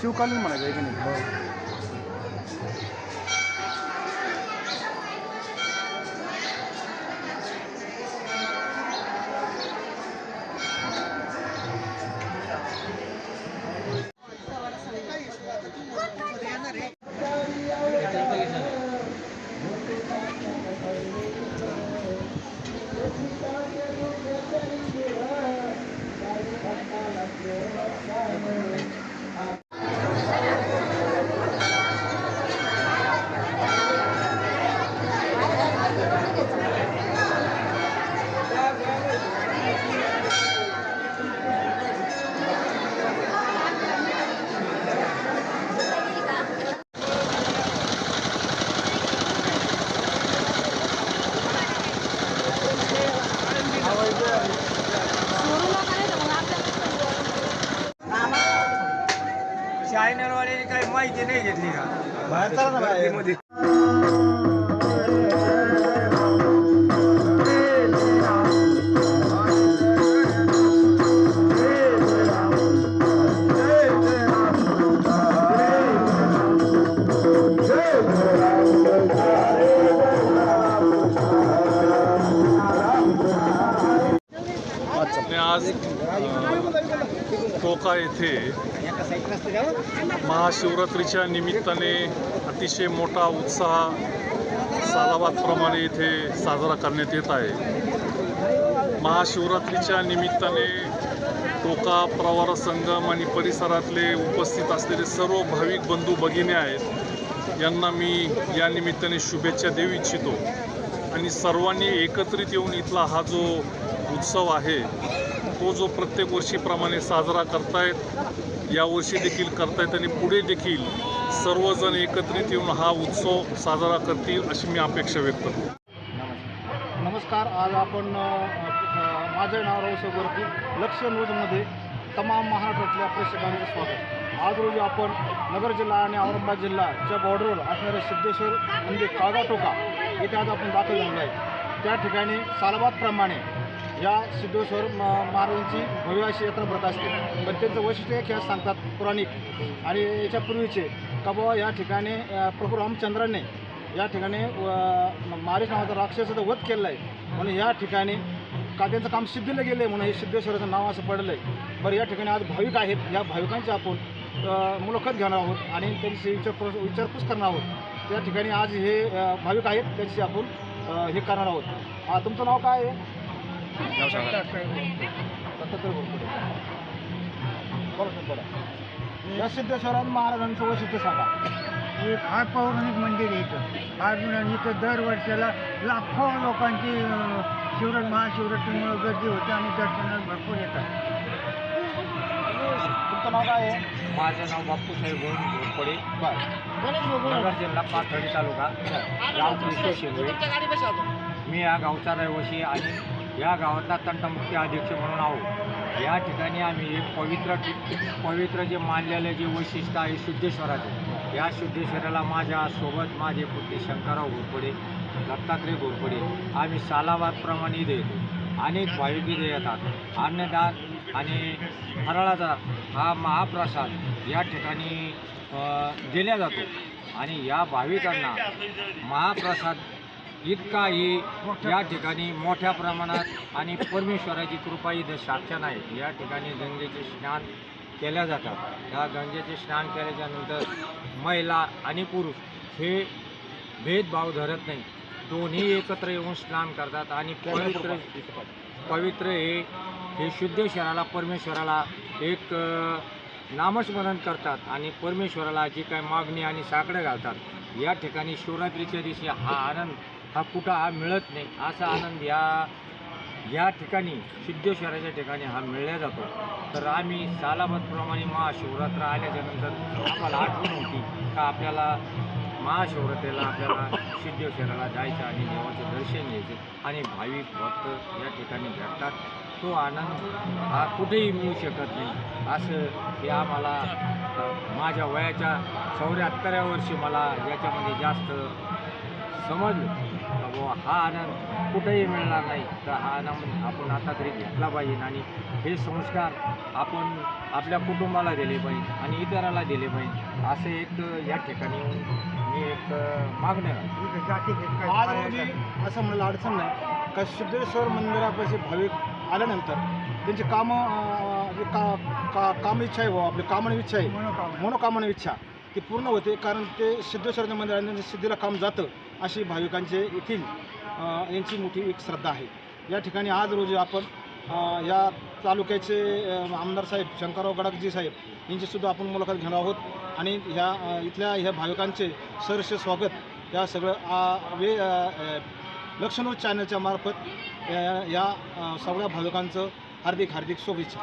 शिवकालीन म्हणायचं आहे की नाही? चायनलवाल्याने काही माहिती नाही घेतली का बाहेर चला ना बाहेर. मध्ये आणि आज अ, टोका येथे महाशिवरात्रीच्या निमित्ताने अतिशय मोठा उत्साह सालाबादप्रमाणे इथे साजरा करण्यात येत आहे. महाशिवरात्रीच्या निमित्ताने टोका प्रवार संगम आणि परिसरातले उपस्थित असलेले सर्व भाविक बंधू भगिनी आहेत यांना मी या निमित्ताने शुभेच्छा देऊ इच्छितो. आणि सर्वांनी एकत्रित येऊन इथला हा जो उत्सव आहे तो जो प्रत्येक वर्षीप्रमाणे साजरा करतायत यावर्षी देखील करतायत आणि पुढे देखील सर्वजण एकत्रित येऊन हा उत्सव साजरा करतील अशी मी अपेक्षा व्यक्त करतो. नमस्कार आज आपण माझे माझं नाव रावसावरती लक्ष न्यूजमध्ये तमाम महाराष्ट्रातल्या प्रेक्षकांचं स्वागत. आज रोजी आपण नगर जिल्हा आणि औरंगाबाद जिल्हाच्या बॉर्डरवर असणारे सिद्धेश्वर म्हणजे काळगाटोका इथे येथे आज आपण दाखल झालो आहे. त्या ठिकाणी सालबादप्रमाणे या सिद्धेश्वर म महाराजांची भव्य अशी यात्रा भरत असते. पण त्यांचं वैशिष्ट्य एक सांगतात पौराणिक. आणि याच्यापूर्वीचे का बुवा या ठिकाणी प्रभू रामचंद्राने या ठिकाणी मारेश नावाचा राक्षसाचा वध केलेला आहे. म्हणून या ठिकाणी का त्यांचं काम सिद्धीला गेलं आहे म्हणून हे सिद्धेश्वराचं नाव असं पडलं आहे बरं या ठिकाणी आज भाविक आहेत. या भाविकांची आपण मुलाखत घेणार आहोत आणि त्यांची विचारपूस विचारपूस करणार आहोत. त्या ठिकाणी आज हे भाविक आहेत. त्यांची आपण हे करणार आहोत. तुमचं नाव काय आहे? या सिद्धेश्वरात महाराजांचं वैशिष्ट्य सांगा. एक हा पौराणिक मंदिर आहे इथं. आज इथं दरवर्षाला लाखो लोकांची अं, शिवरात महाशिवरात्रीमुळे गर्दी होते आणि दर्शनाला भरपूर येतात. तुमचं नाव काय आहे? माझं नाव बापूसाहेब घोरपडे बरं. नगर जिल्हा पाथर्डी तालुका गाव कृष्ण शिंगवे मी या गावचा रहिवासी आणि या गावातला तंटमुक्ती अध्यक्ष म्हणून आहोत. या ठिकाणी आम्ही एक पवित्र पवित्र जे मानलेलं जे वैशिष्ट्य आहे शुद्धेश्वराचं या शुद्धेश्वराला माझ्यासोबत माझे पुत्र शंकरराव घोरपडे दत्तात्रय घोरपडे आम्ही सालाबादप्रमाणे देतो अनेक भाविक इथे येतात. अन्नदान आणि फराळाचा हा महाप्रसाद या ठिकाणी दिला जातो. आणि या भाविकांना महाप्रसाद इतकाही या ठिकाणी मोठ्या प्रमाणात आणि परमेश्वराची कृपा इथं साक्षात आहे या ठिकाणी गंगेचे स्नान केल्या जातात. या गंगेचे स्नान केल्याच्यानंतर महिला आणि पुरुष हे भेदभाव धरत नाही दोन्ही एकत्र येऊन स्नान करतात आणि पवित्र पवित्र हे हे शुद्ध शहराला परमेश्वराला एक नामस्मरण करतात आणि परमेश्वराला जी काय मागणी आणि साकडं घालतात या ठिकाणी शिवरात्रीच्या दिवशी हा आनंद हा कुठं हा मिळत नाही असा आनंद या या ठिकाणी सिद्धेश्वराच्या ठिकाणी हा मिळला जातो. तर आम्ही सालामतप्रमाणे महाशिवरात्र आल्याच्यानंतर आम्हाला आठवण होती का आपल्याला महाशिवरात्रीला आपल्याला सिद्धेश्वराला जायचं आणि देवाचं दर्शन घ्यायचे आणि भाविक भक्त या ठिकाणी भेटतात. तो आनंद हा कुठेही मिळू शकत नाही. असं हे आम्हाला माझ्या वयाच्या चौऱ्याहत्तराव्या वर्षी मला याच्यामध्ये जास्त समजलं. का बुवा हा आनंद कुठेही मिळणार नाही. तर हा आनंद आपण आता तरी घेतला पाहिजे आणि हे संस्कार आपण आपल्या कुटुंबाला दिले पाहिजे आणि इतराला दिले पाहिजे. असं एक या ठिकाणी मी एक मागणं आज रोजी असं म्हणायला अडचण नाही. का सिद्धेश्वर मंदिरापाशी भाविक आल्यानंतर त्यांची कामं जे का का काम इच्छा आहे भाऊ आपली कामण इच्छा आहे. मनोकामना. मनोकामना इच्छा ती पूर्ण होते. कारण ते सिद्धेश्वराच्या मंदिराने सिद्धीला काम जातं. अशी भाविकांचे येथील यांची मोठी एक श्रद्धा आहे. या ठिकाणी आज रोजी आपण या तालुक्याचे आमदार साहेब शंकरराव गडाकजी साहेब यांचीसुद्धा आपण मुलाखत घेणार आहोत. आणि ह्या इथल्या ह्या भाविकांचे सहर्ष स्वागत या सगळं वे अ, चॅनलच्या मार्फत या या, सगळ्या भाविकांचं हार्दिक हार्दिक शुभेच्छा.